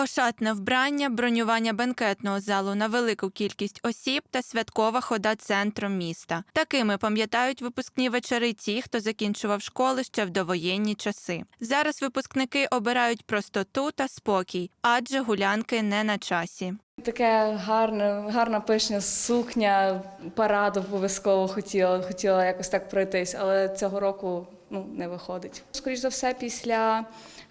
Ошатне вбрання, бронювання бенкетного залу на велику кількість осіб та святкова хода центром міста. Такими пам'ятають випускні вечори ті, хто закінчував школи ще в довоєнні часи. Зараз випускники обирають простоту та спокій, адже гулянки не на часі. Таке гарне, гарна пишня сукня, парад обов'язково хотіла, хотіла якось так пройтись, але цього року ну, не виходить. Скоріше за все, після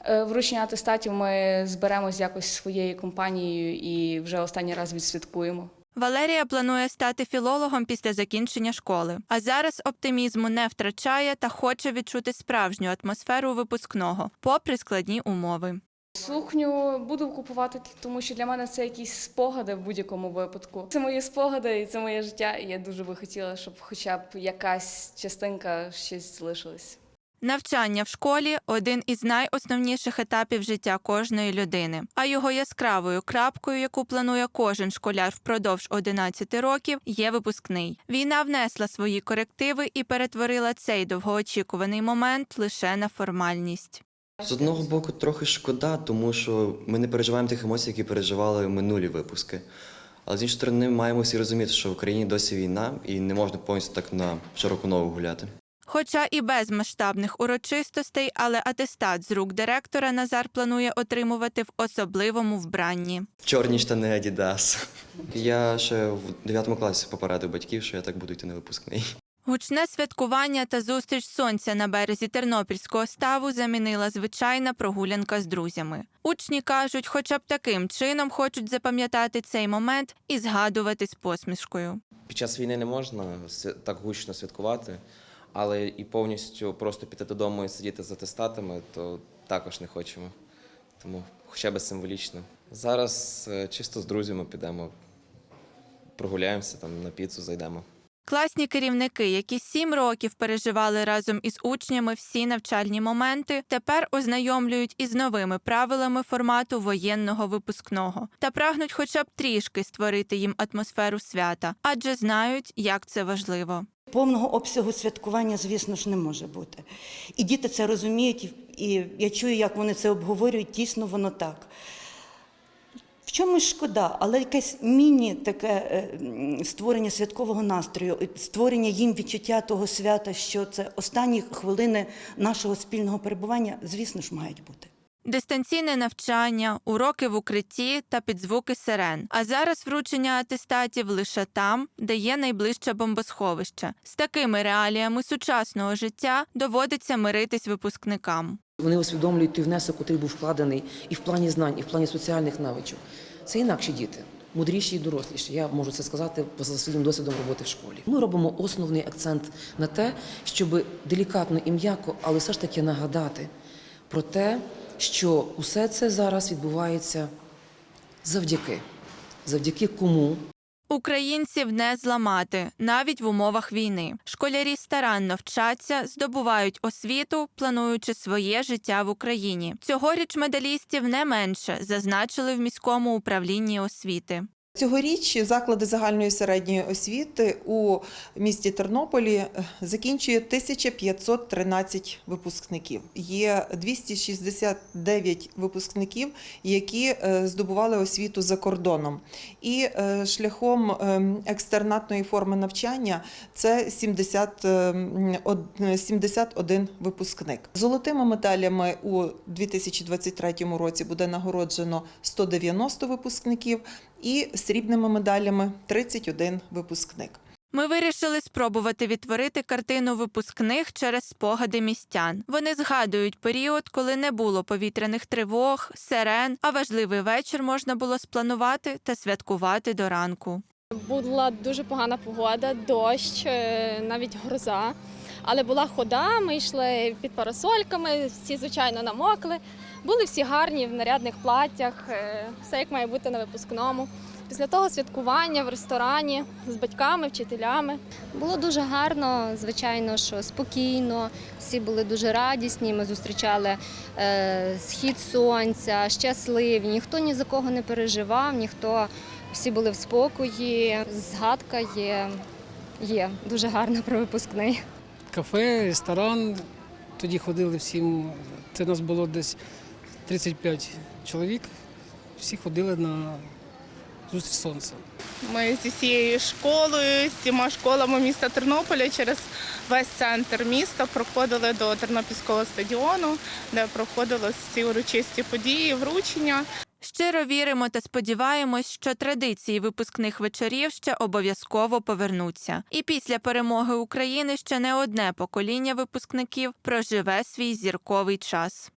вручення атестатів ми зберемось якось своєю компанією і вже останній раз відсвяткуємо. Валерія планує стати філологом після закінчення школи, а зараз оптимізму не втрачає та хоче відчути справжню атмосферу випускного, попри складні умови. Сукню буду купувати, тому що для мене це якісь спогади в будь-якому випадку. Це мої спогади і це моє життя. І я дуже би хотіла, щоб хоча б якась частинка щось залишилась. Навчання в школі один із найосновніших етапів життя кожної людини. А його яскравою крапкою, яку планує кожен школяр впродовж 11 років, є випускний. Війна внесла свої корективи і перетворила цей довгоочікуваний момент лише на формальність. З одного боку, трохи шкода, тому що ми не переживаємо тих емоцій, які переживали минулі випуски. Але з іншої сторони, маємо всі розуміти, що в Україні досі війна і не можна повністю так на широку ногу гуляти. Хоча і без масштабних урочистостей, але атестат з рук директора Назар планує отримувати в особливому вбранні. Чорні штани Adidas. Я ще в 9 класі попередив батьків, що я так буду йти на випускний. Гучне святкування та зустріч сонця на березі Тернопільського ставу замінила звичайна прогулянка з друзями. Учні кажуть, хоча б таким чином хочуть запам'ятати цей момент і згадувати з посмішкою. Під час війни не можна так гучно святкувати, але і повністю просто піти додому і сидіти за атестатами, то також не хочемо. Тому хоча б символічно. Зараз е, чисто з друзями підемо, прогуляємося, там на піцу зайдемо. Класні керівники, які сім років переживали разом із учнями всі навчальні моменти, тепер ознайомлюють із новими правилами формату воєнного випускного та прагнуть хоча б трішки створити їм атмосферу свята, адже знають, як це важливо. Повного обсягу святкування, звісно ж, не може бути. І діти це розуміють, і- я чую, як вони це обговорюють, дійсно воно так. В чомусь шкода, але якесь міні таке е, створення святкового настрою, створення їм відчуття того свята, що це останні хвилини нашого спільного перебування, звісно ж, мають бути. Дистанційне навчання, уроки в укритті та під звуки сирен. А зараз вручення атестатів лише там, де є найближче бомбосховище. З такими реаліями сучасного життя доводиться миритись випускникам. Вони усвідомлюють той внесок, який був вкладений і в плані знань, і в плані соціальних навичок. Це інакші діти, мудріші і доросліші. Я можу це сказати за своїм досвідом роботи в школі. Ми робимо основний акцент на те, щоб делікатно і м'яко, але все ж таки нагадати про те, що усе це зараз відбувається завдяки. Завдяки кому? Українців не зламати навіть в умовах війни. Школярі старанно вчаться, здобувають освіту, плануючи своє життя в Україні. Цьогоріч медалістів не менше зазначили в міському управлінні освіти. Цьогоріч заклади загальної середньої освіти у місті Тернополі е, закінчує 1513 випускників. Є 269 випускників, які е, здобували освіту за кордоном. І е, шляхом ем, екстернатної форми навчання це 70, ем, 71 випускник. Золотими медалями у 2023 році буде нагороджено 190 випускників і срібними медалями 31 випускник. Ми вирішили спробувати відтворити картину випускних через спогади містян. Вони згадують період, коли не було повітряних тривог, сирен, а важливий вечір можна було спланувати та святкувати до ранку. Була дуже погана погода, дощ, е, навіть гроза. Але була хода, ми йшли під парасольками, всі, звичайно, намокли. Були всі гарні в нарядних платтях, е, все як має бути на випускному. Після того святкування в ресторані з батьками, вчителями. Було дуже гарно, звичайно, що спокійно, всі були дуже радісні. Ми зустрічали е, схід сонця, щасливі. Ніхто ні за кого не переживав, ніхто всі були в спокої. Згадка є, є дуже гарна про випускний. Кафе, ресторан. Тоді ходили всім. Це нас було десь 35 чоловік. всі ходили на зустріч сонця. Ми зі всією школою, з всіма школами міста Тернополя через весь центр міста проходили до Тернопільського стадіону, де проходили ці урочисті події, вручення. Щиро віримо та сподіваємось, що традиції випускних вечорів ще обов'язково повернуться. І після перемоги України ще не одне покоління випускників проживе свій зірковий час.